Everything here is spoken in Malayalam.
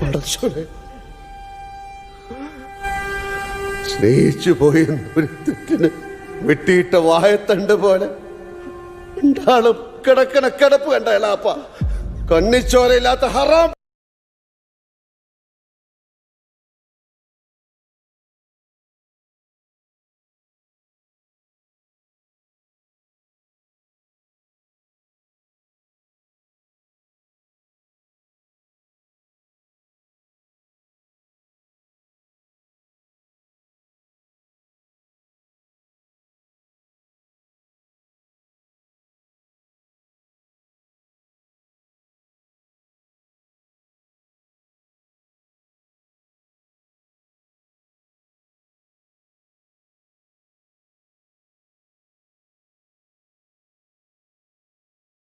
പടച്ചോനെ സ്നേഹിച്ചു പോയി തെറ്റിന് വെട്ടിയിട്ട വായത്തണ്ട് പോലെ. രണ്ടാളും കിടക്കണ കിടപ്പ് കണ്ട എലാപ്പ. കണ്ണിച്ചോരയില്ലാത്ത ഹറാം.